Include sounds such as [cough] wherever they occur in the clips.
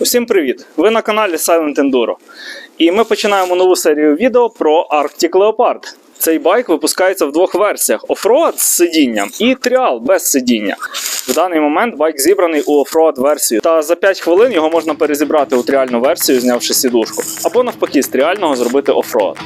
Усім привіт! Ви на каналі Silent Enduro. І ми починаємо нову серію відео про Arctic Leopard. Цей байк випускається в двох версіях: офроад з сидінням і тріал без сидіння. В даний момент байк зібраний у офроад версію, та за 5 хвилин його можна перезібрати у тріальну версію, знявши сідушку, або навпаки, з тріального зробити офроад.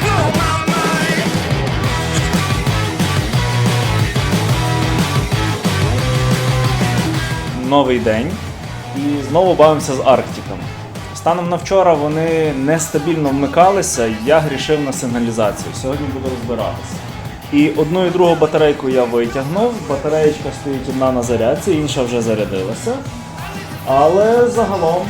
Blow my mind. новий день і знову бавимося з Арктиками. Станом на вчора вони нестабільно вмикалися, я грішив на сигналізацію. Сьогодні буду розбиратися. І одну і другу батарейку я витягнув. Батареєчка стоїть одна на зарядці, інша вже зарядилася. Але загалом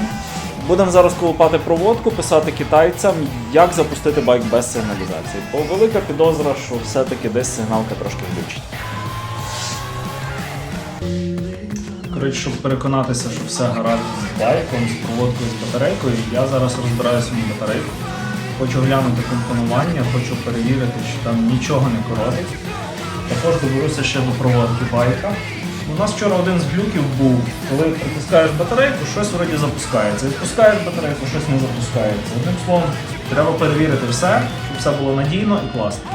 будемо зараз колупати проводку, писати китайцям, як запустити байк без сигналізації. Бо велика підозра, що все-таки десь сигналка трошки глючить. Коротше, щоб переконатися, що все гаразд з байком, з проводкою, з батарейкою, я зараз розбираю свою батарейку. Хочу глянути компонування, хочу перевірити, чи там нічого не коротить. Також доберуся ще до проводки байка. У нас вчора один з глюків був, коли притискаєш батарейку, щось вроді запускається. Відпускаєш батарейку, щось не запускається. Одним словом, треба перевірити все, щоб все було надійно і класно.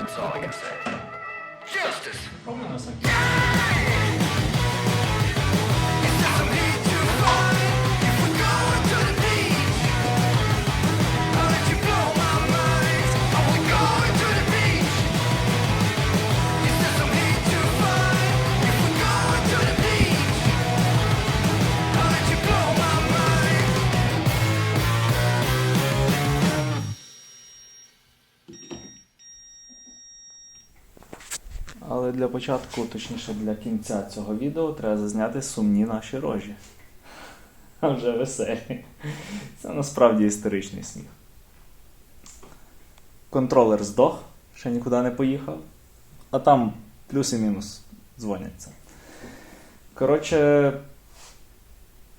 That's all I can say. Justice. Але для початку, точніше для кінця цього відео, треба зазняти сумні наші рожі. А [laughs] вже веселі. Це насправді історичний сміх. Контролер здох, ще нікуди не поїхав. А там плюс і мінус дзвоняться. Коротше,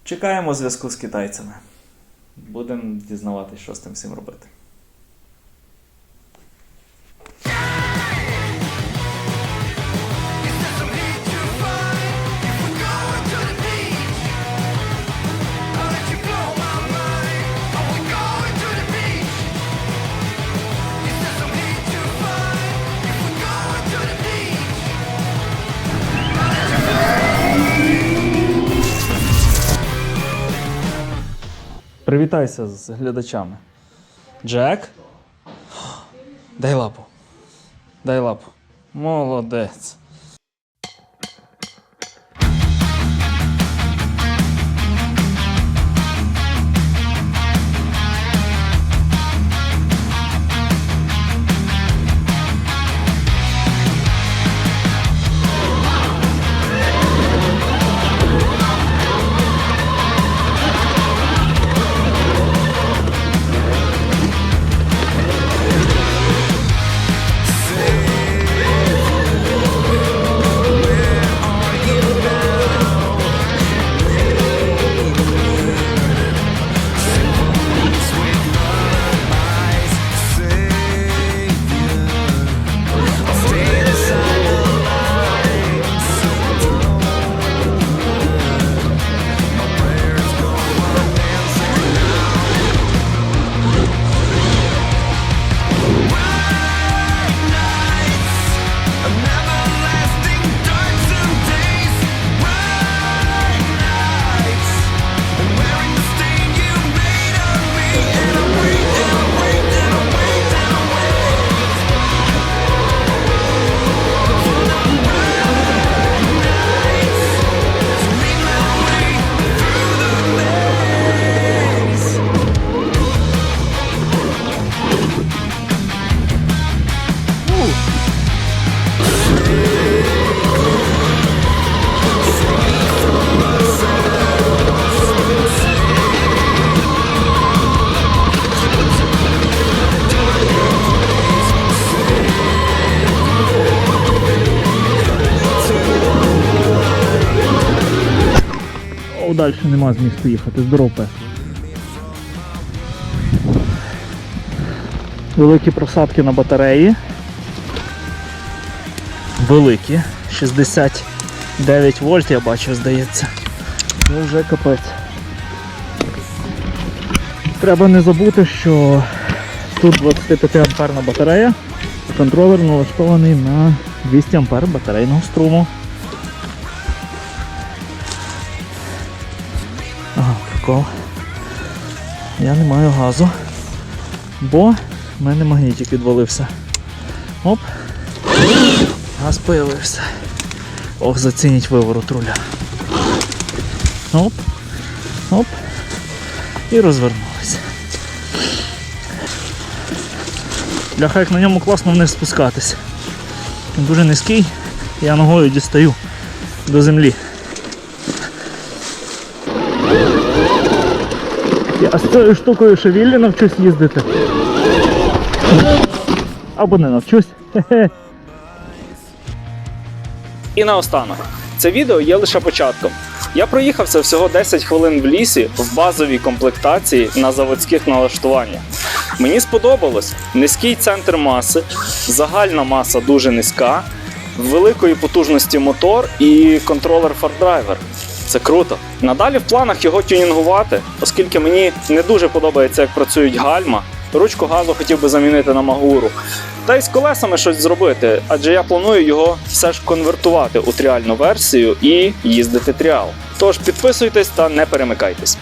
чекаємо зв'язку з китайцями. Будемо дізнаватися, що з тим всім робити. Привітайся з глядачами. Джек? Дай лапу. Дай лапу. Молодець. Далі нема змісту їхати, здоров пес. Великі просадки на батареї. Великі. 69 вольт я бачив, здається. Це вже капець. Треба не забути, що тут 25 амперна батарея. Контролер налаштований на 200 ампер батарейного струму. Прикол. Я не маю газу, бо в мене магнітик відвалився. Оп. Газ появився. Ох, зацініть виворот руля. Оп. Оп. І розвернулися. Бляха, як на ньому класно вниз спускатися. Він дуже низький, я ногою дістаю до землі. Я з цією штукою ще віллі навчусь їздити. Або не навчусь. [laughs] І наостанок. Це відео є лише початком. Я проїхався всього 10 хвилин в лісі в базовій комплектації на заводських налаштуваннях. Мені сподобалось низький центр маси, загальна маса дуже низька, великої потужності мотор і контролер фардрайвер. Це круто. Надалі в планах його тюнінгувати, оскільки мені не дуже подобається, як працюють гальма. Ручку газу хотів би замінити на магуру. Та й з колесами щось зробити, адже я планую його все ж конвертувати у тріальну версію і їздити тріал. Тож підписуйтесь та не перемикайтесь.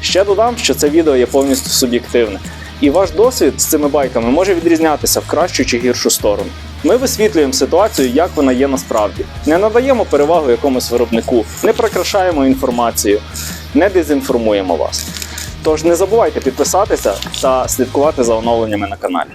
Ще додам, що це відео є повністю суб'єктивне, і ваш досвід з цими байками може відрізнятися в кращу чи гіршу сторону. Ми висвітлюємо ситуацію, як вона є насправді. Не надаємо перевагу якомусь виробнику, не прикрашаємо інформацію, не дезінформуємо вас. Тож не забувайте підписатися та слідкувати за оновленнями на каналі.